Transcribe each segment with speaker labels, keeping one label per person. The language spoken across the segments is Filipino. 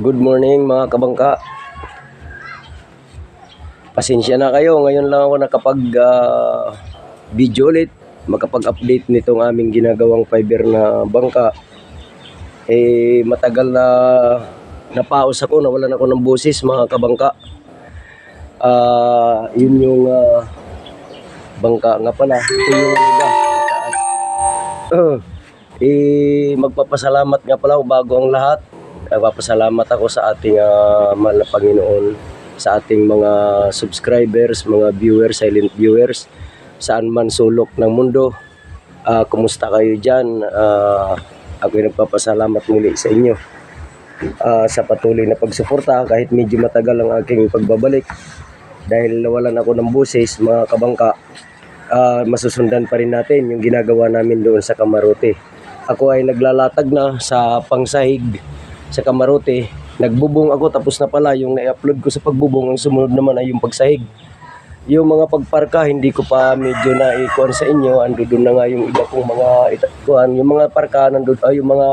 Speaker 1: Good morning mga kabangka. Pasensya na kayo, ngayon lang ako nakapag ah, video ulit, makapag-update nitong aming ginagawang fiber na bangka. Eh matagal na napaos ako, nawalan ako ng boses mga kabangka. Ah, yun yung ah, bangka nga pala. Ito yung iba. Uh, eh, magpapasalamat nga pala bago ang lahat. Nagpapasalamat ako sa ating ah, mahal na Panginoon, sa ating mga subscribers, mga viewers, silent viewers, saan man sulok ng mundo. Ah, kumusta kayo dyan? Ah, ako'y nagpapasalamat muli sa inyo ah, sa patuloy na pagsuporta kahit medyo matagal ang aking pagbabalik dahil nawalan ako ng buses mga kabangka ah, masusundan pa rin natin yung ginagawa namin doon sa Kamarote ako ay naglalatag na sa pangsahig sa Kamarote nagbubong ako tapos na pala yung na-upload ko sa pagbubong ang sumunod naman ay yung pagsahig. Yung mga pagparka hindi ko pa medyo na ikuan sa inyo ando doon na nga yung iba kong mga ita- kuan yung mga parka nandun ay yung mga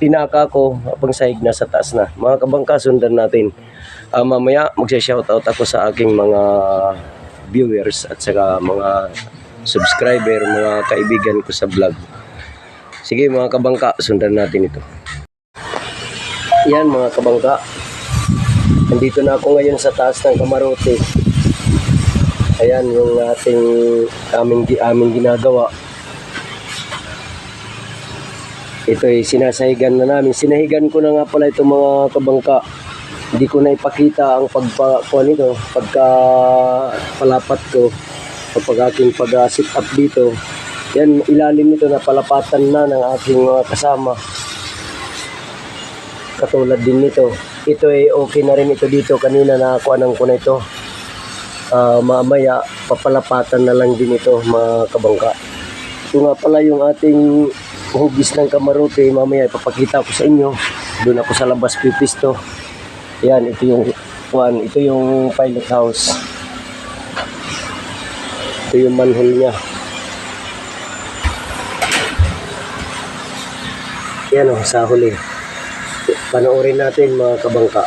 Speaker 1: pinaka ko pang sahig na sa taas na. Mga kabangka sundan natin. Ah, mamaya magsa-shoutout ako sa aking mga viewers at saka mga subscriber mga kaibigan ko sa vlog. Sige mga kabangka sundan natin ito yan mga kabangka nandito na ako ngayon sa taas ng kamarote Ayan yung ating aming, aming ginagawa. Ito ay sinasahigan na namin. Sinahigan ko na nga pala itong mga kabangka. Hindi ko na ipakita ang pagpa, nito, pagka palapat ko, pag aking pag-sit up dito. Yan, ilalim nito na palapatan na ng aking kasama. Katulad din nito. Ito ay okay na rin ito dito. Kanina nakakuha ko na ito. Ah, mamaya papalapatan na lang din ito mga kabangka. Ito nga pala yung ating hugis ng kamarote. Mamaya ipapakita ko sa inyo. Doon ako sa labas pipisto. Yan, ito yung one, ito yung pilot house. Ito yung manhole niya. Yan o, sa huli. Panoorin natin mga kabangka.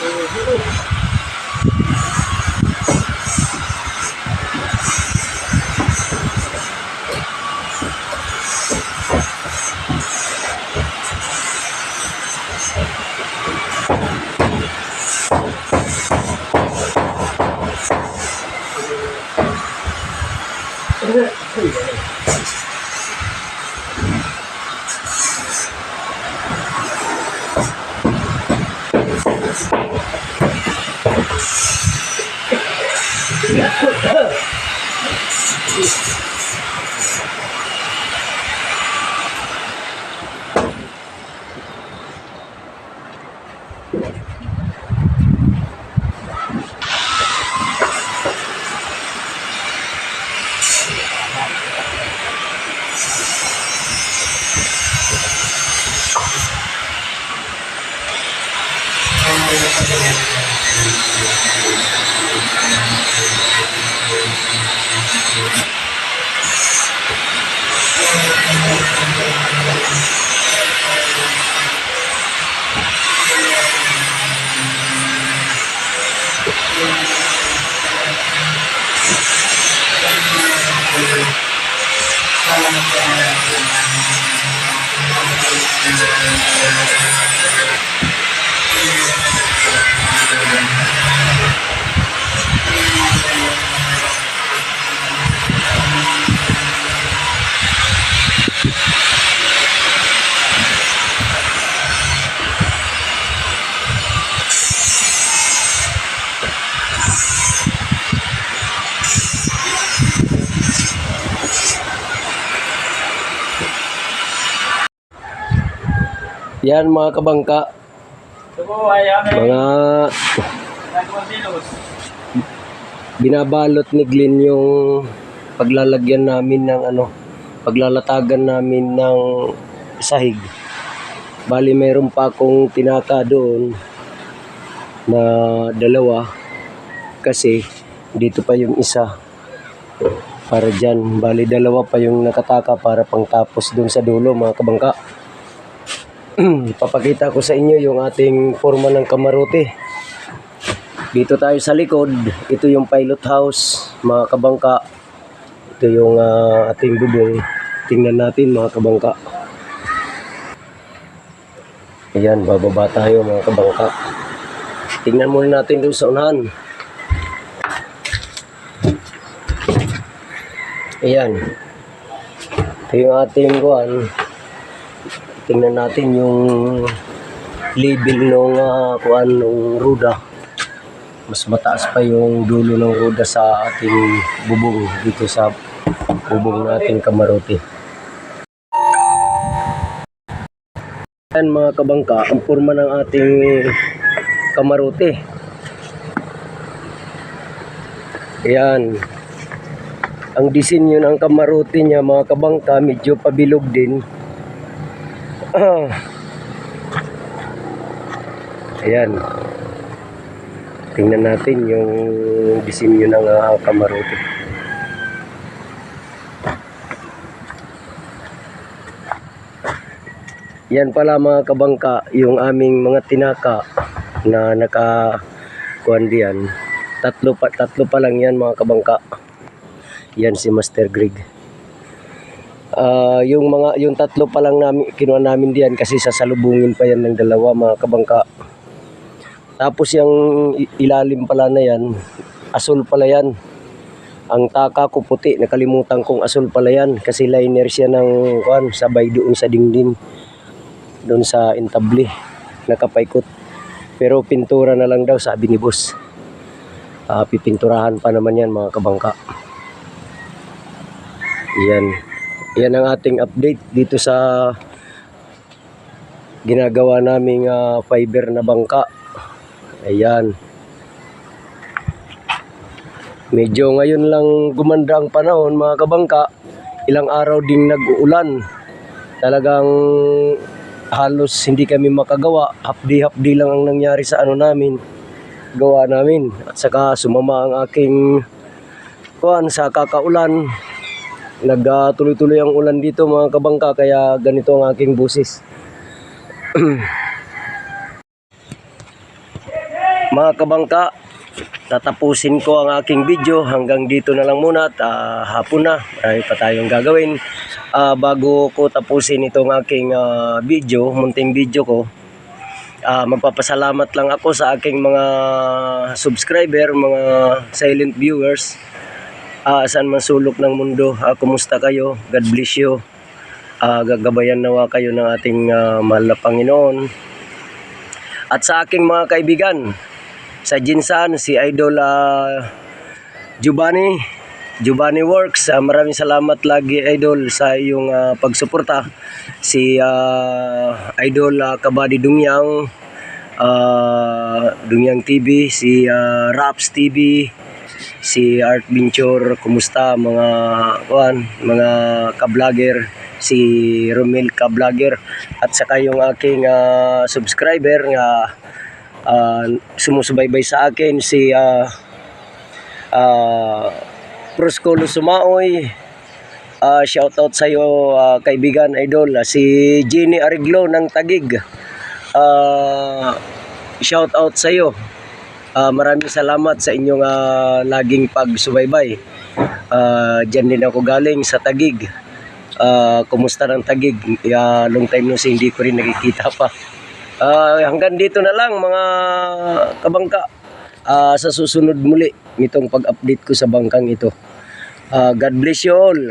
Speaker 1: Oh, Yan mga kabangka,
Speaker 2: Ito po ay aming
Speaker 1: mga binabalot ni Glenn yung paglalagyan namin ng ano, paglalatagan namin ng sahig. Bali mayroon pa akong tinaka doon na dalawa kasi dito pa yung isa para dyan. Bali dalawa pa yung nakataka para pangtapos doon sa dulo mga kabangka. Papakita ko sa inyo yung ating forma ng kamarote. Dito tayo sa likod. Ito yung pilot house, mga kabangka. Ito yung ah, ating bubong. Tingnan natin mga kabangka. Ayan, bababa tayo mga kabangka. Tingnan muna natin doon sa unahan. Ayan. Ito yung ating kuhan. Tingnan natin yung label ng uh, kuhan ng ruda mas mataas pa yung dulo ng roda sa ating bubong dito sa bubong nating kamarote. Yan mga kabangka, ang forma ng ating kamarote. Yan. Ang disenyo ng kamarote niya mga kabangka, medyo pabilog din. Ayan. Tingnan natin yung disenyo ng uh, kamarote. Yan pala mga kabangka, yung aming mga tinaka na naka kuan diyan. Tatlo pa tatlo pa lang yan mga kabangka. Yan si Master Greg. Ah, yung mga yung tatlo pa lang namin kinuha namin diyan kasi sasalubungin pa yan ng dalawa mga kabangka. Tapos yung ilalim pala na yan, asul pala yan. Ang taka ko puti, nakalimutan kong asul pala yan kasi liner siya ng kuan, sabay doon sa dingding. Doon sa intabli, nakapaikot. Pero pintura na lang daw sabi ni boss. Ah, pipinturahan pa naman yan mga kabangka. Yan. Yan ang ating update dito sa ginagawa naming ah, fiber na bangka. Ayan. Medyo ngayon lang gumanda ang panahon mga kabangka. Ilang araw ding nag-uulan. Talagang halos hindi kami makagawa. Hapdi-hapdi lang ang nangyari sa ano namin. Gawa namin. At saka sumama ang aking kuan sa kakaulan. Nagtuloy-tuloy ang ulan dito mga kabangka kaya ganito ang aking busis. Mga kabangka, tatapusin ko ang aking video hanggang dito na lang muna at ah, hapon na. Marami pa tayong gagawin. Ah, bago ko tapusin itong aking ah, video, munting video ko, ah, magpapasalamat lang ako sa aking mga subscriber, mga silent viewers. Ah, saan man sulok ng mundo, ah, kumusta kayo? God bless you. Ah, gagabayan nawa kayo ng ating ah, mahal na Panginoon. At sa aking mga kaibigan, sa Jinsan, si Idol ah, Giovanni, Giovanni Works. Ah, maraming salamat lagi Idol sa iyong ah, pagsuporta. Si ah, Idol uh, Kabady Dungyang, ah, Dungyang TV, si ah, Raps TV, si Art Venture, kumusta? Mga kuan, mga ka-vlogger, si Romel ka-vlogger. At saka yung aking ah, subscriber nga ah, sumusubaybay sa akin si ah uh, Proscolo Sumaoy Ah, shout out sa iyo kaibigan idol Ah, si Jenny Ariglo ng Tagig. Ah, shout out sa iyo Ah, maraming salamat sa inyong ah, laging pagsubaybay. Ah, dyan din ako galing sa Tagig. Ah, kumusta ng Tagig? Ah, long time no si hindi ko rin nakikita pa. Ah, hanggang dito na lang mga kabangka. Ah, sa susunod muli nitong pag-update ko sa bangkang ito. Ah, God bless you all